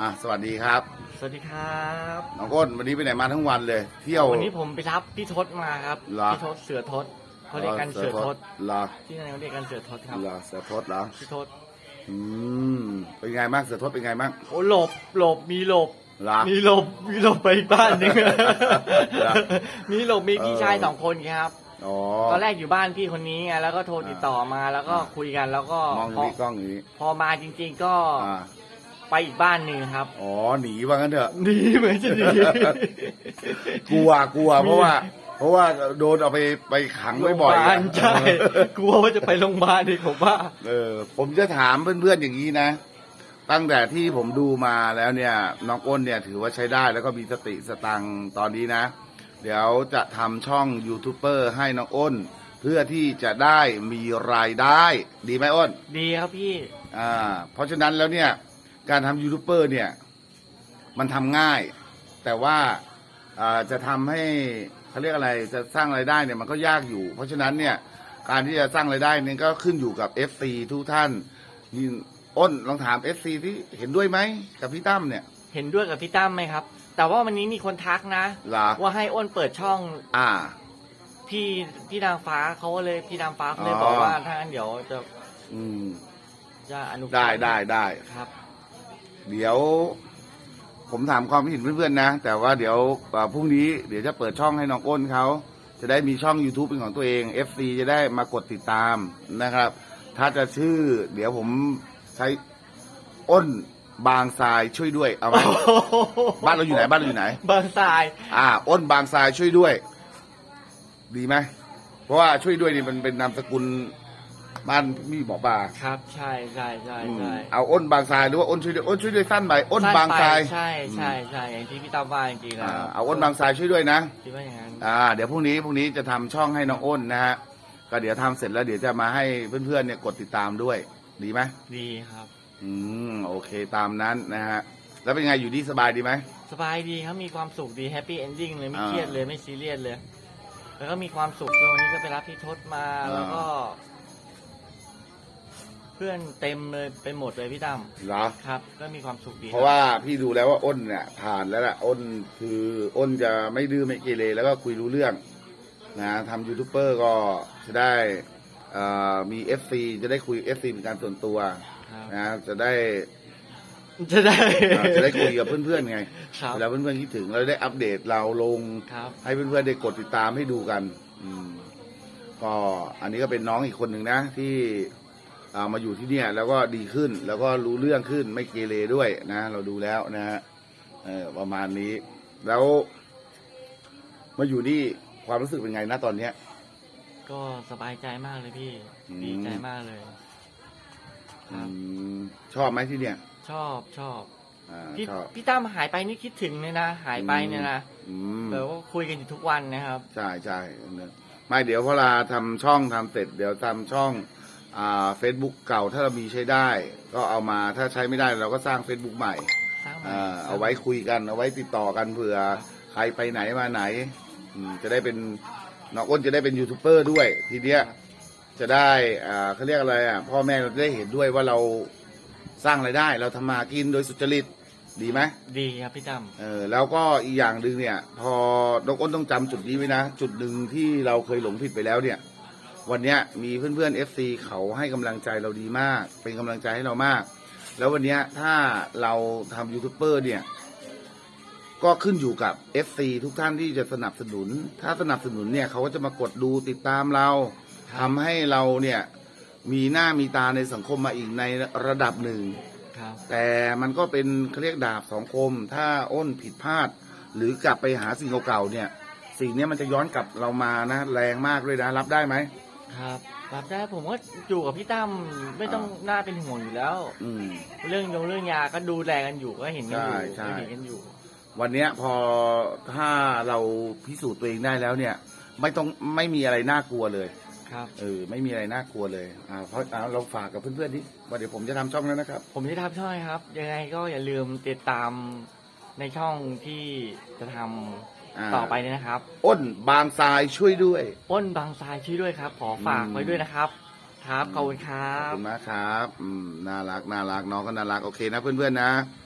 อะสวัสดีครับ สวัสดีครับน้องอ้นวันนี้ไปไหนมาทั้งวันเลย เที่ยว วันนี้ผมไปรับพี่ทศมาครับเหรอ พี่ทศเสือทศเขาเรียกกันเสือทศเหรอที่ไหนเขาเรียกกันเสือทศครับเหรอเสือทศเหรอพี่ทศอืมเป็นไงบ้างเสือทศเป็นไงบ้าง โอ้หลบหลบมีหลบเหรอมีหลบมีหลบไปอีกบ้านหนึงเหรอมีหลบมีพี่เออชายสองคนครับอ๋อ ตอนแรกอยู่บ้านพี่คนนี้ไงแล้วก็โทรติดต่อมาแล้วก็อ่า คุยกันแล้วก็มองพอนี่กล้องอย่างนี้ พอมาจริง ๆ ก็อ่า ไปอีกบ้านหนึ่งครับ อ๋อหนีว่างั้นเถอะ ดีเหมือนจะดี กลัวกลัวเพราะว่า เพราะว่าโดนเอาไปไปขังไว้บ่อยโรงพาบาลอะใช่กลัวว่าจะไปโรงพยาบาลอีกผมว่า เออ ผมจะถามเพื่อนๆอย่างนี้นะ ตั้งแต่ที่ผมดูมาแล้วเนี่ย น้องอ้นเนี่ยถือว่าใช้ได้แล้วก็มีสติสตังค์ตอนนี้นะ เดี๋ยวจะทำช่องยูทูบเบอร์ให้น้องอ้น เพื่อที่จะได้มีรายได้ ดีไหมอ้น ดีครับพี่ อ่า เพราะฉะนั้นแล้วเนี่ย การทำยูทูบเบอร์เนี่ยมันทำง่าย แต่ว่าอ่าจะทำให้เขาเรียกอะไรจะสร้างรายได้เนี่ยมันก็ยากอยู่ เพราะฉะนั้นเนี่ยการที่จะสร้างรายได้เนี่ยก็ขึ้นอยู่กับ FC ทุกท่านยินอ้นลองถาม FC ที่เห็นด้วยไหมกับพี่ตั้มเนี่ย เห็นด้วยกับพี่ตั้มไหมครับ แต่ว่าวันนี้มีคนทักนะเหรอว่าให้อ้นเปิดช่อง อ่า พี่พี่นางฟ้าเขาก็เลยพี่นางฟ้าเขาเลยอ๋อบอกว่าถ้างั้นเดี๋ยวจะ อืมจะอนุเคราะห์ได้ได้ได้ครับ เดี๋ยวผมถามความคิดเห็นเพื่อนๆนะ แต่ว่าเดี๋ยวอ่าพรุ่งนี้เดี๋ยวจะเปิดช่องให้น้องอ้นเขาจะได้มีช่อง YouTube เป็นของตัวเอง FC จะได้มากดติดตามนะครับ ถ้าจะชื่อ เดี๋ยวผมใช้อ้นบางทรายช่วยด้วยเอาไหมบ้านเราอยู่ไหนบ้านเราอยู่ไหน บางทราย อ่า อ้นบางทรายช่วยด้วย ดีไหมเพราะว่าช่วยด้วยนี่มันเป็นนามสกุล บ้านมีหมอปลาครับใช่ใช่ใช่อืมใช่เอาอ้นบางทรายหรือว่าอ้นช่วยด้วยอ้นช่วยด้วยสั้นไปอ้นบางทรายใช่ใช่ใช่อย่างที่พี่ตั้มว่าจริงๆแล้อ่าวเอาอ้นบางทรายช่วยด้วยนะ คิดว่าอย่างนั้นอ่าเดี๋ยวพรุ่งนี้พรุ่งนี้จะทำช่องให้น้องอ้นนะฮะก็เดี๋ยวทำเสร็จแล้วเดี๋ยวจะมาให้เพื่อนๆเนี่ยกดติดตามด้วยดีไหมดีครับ อืมโอเคตามนั้นนะฮะแล้วเป็นไงอยู่ดีสบายดีไหม สบายดีครับมีความสุขดีแฮปปี้เอนดิ้งเลยไม่อ่าเครียดเลยไม่ซีเรียสเลย แล้วก็มีความสุขด้วยวันนี้ก็ไปรับพี่ทศมาอ่า แล้วก็ เพื่อนเต็มเลยไปหมดเลยพี่ตั้มเหรอ ครับ ก็มีความสุขดีเพราะว่าพี่ดูแล้วว่าอ้นเนี่ยผ่านแล้วล่ะอ้นคืออ้นจะไม่ดื้อไม่เกเรแล้วก็คุยรู้เรื่องนะทำยูทูบเบอร์ก็จะได้เอ่อมี FC จะได้คุย FC เป็นการส่วนตัวครับนะจะได้จะได้อ่าจะได้คุยกับเพื่อนๆไงครับ เวลาเพื่อนๆคิดถึงเราได้อัปเดตเราลง ครับ ให้เพื่อนๆได้กดติดตามให้ดูกัน อืม ก็อันนี้ก็เป็นน้องอีกคนหนึ่งนะ ที่อ่า มาอยู่ที่เนี่ยแล้วก็ดีขึ้นแล้วก็รู้เรื่องขึ้นไม่เกเรด้วยนะ เราดูแล้วนะฮะเออประมาณนี้ แล้ว มาอยู่นี่ความรู้สึกเป็นไงนะตอนเนี้ย ก็สบายใจมากเลยพี่อืมดีใจมากเลยคอืรับมชอบไหมที่เนี่ย ชอบชอบอ่าพี่ชอบพี่ตั้มหายไปนี่คิดถึงเลยนะหายไปเนี่ยนะอืมแต่ว่าคุยกันอยู่ทุกวันนะครับ ใช่ใช่ไม่เดี๋ยวพอเราทำช่องทำเสร็จ เดี๋ยวทำช่องอ่า เฟซบุ๊กเก่าถ้าเรามีใช้ได้ ก็เอามาถ้าใช้ไม่ได้เราก็สร้าง Facebook ใหม่สร้างใหม่ อ่าเอาไว้คุยกัน เอาไว้ติดต่อกันเผื่อใครไปไหนมาไหนอืมจะได้เป็นน้องอ้นจะได้เป็นยูทูบเบอร์ด้วย ทีเนี้ยจะได้อ่าเขาเรียกอะไรอะพ่อแม่เราจะได้เห็นด้วยว่าเราสร้างไรายได้ เราทำมากินโดยสุจริตดีไหม ดีครับพี่ตั้ม เออแล้วก็อีกอย่างหนึ่งเนี่ย พอน้องอ้นต้องจำจุดนี้ไว้นะ จุดหนึ่งที่เราเคยหลงผิดไปแล้วเนี่ย วันเนี้ยมีเพื่อนๆ FC เขาให้กำลังใจเราดีมาก เป็นกำลังใจให้เรามาก แล้ววันเนี้ยถ้าเราทำยูทูบเบอร์เนี่ย ก็ขึ้นอยู่กับ FC ทุกท่านที่จะสนับสนุน ถ้าสนับสนุนเนี่ยเขาก็จะมากดดูติดตามเราทำให้เราเนี่ยมีหน้ามีตาในสังคมมาอีกในระดับหนึ่งครับแต่มันก็เป็นเขาเรียกดาบสองคม ถ้าอ้นผิดพลาด หรือกลับไปหาสิ่งเก่าๆเนี่ย สิ่งเนี้ยมันจะย้อนกลับเรามานะ แรงมากด้วยนะ รับได้ไหม ครับรับได้ผมก็อยู่กับพี่ตั้มไม่ต้องน่าเป็นห่วงอยู่แล้ว อืม เรื่องยงเรื่องยาก็ดูแลกันอยู่ก็เห็นกันอยู่ใช่ใช่ ก็เห็นกันอยู่ วันเนี้ยพอถ้าเราพิสูจน์ตัวเองได้แล้วเนี่ย ไม่ต้องไม่มีอะไรน่ากลัวเลยครับ เออไม่มีอะไรน่ากลัวเลยอ่าเพราะอ่าเราฝากกับเพื่อนๆดิว่าเดี๋ยวผมจะทำช่องแล้วนะครับ ผมจะทำช่องครับ ยังไงก็อย่าลืมติดตามในช่องที่จะทำอ่าต่อไปเนี่ยนะครับ อ้นบางทรายช่วยด้วย อ้นบางทรายช่วยด้วยครับ ขอฝากอืมไว้ด้วยนะครับ ครับขอบคุณครัขอบบ คุณมากครับอืมน่ารักน่ารักน้องก็น่ารักโอเคนะเพื่อนๆนะค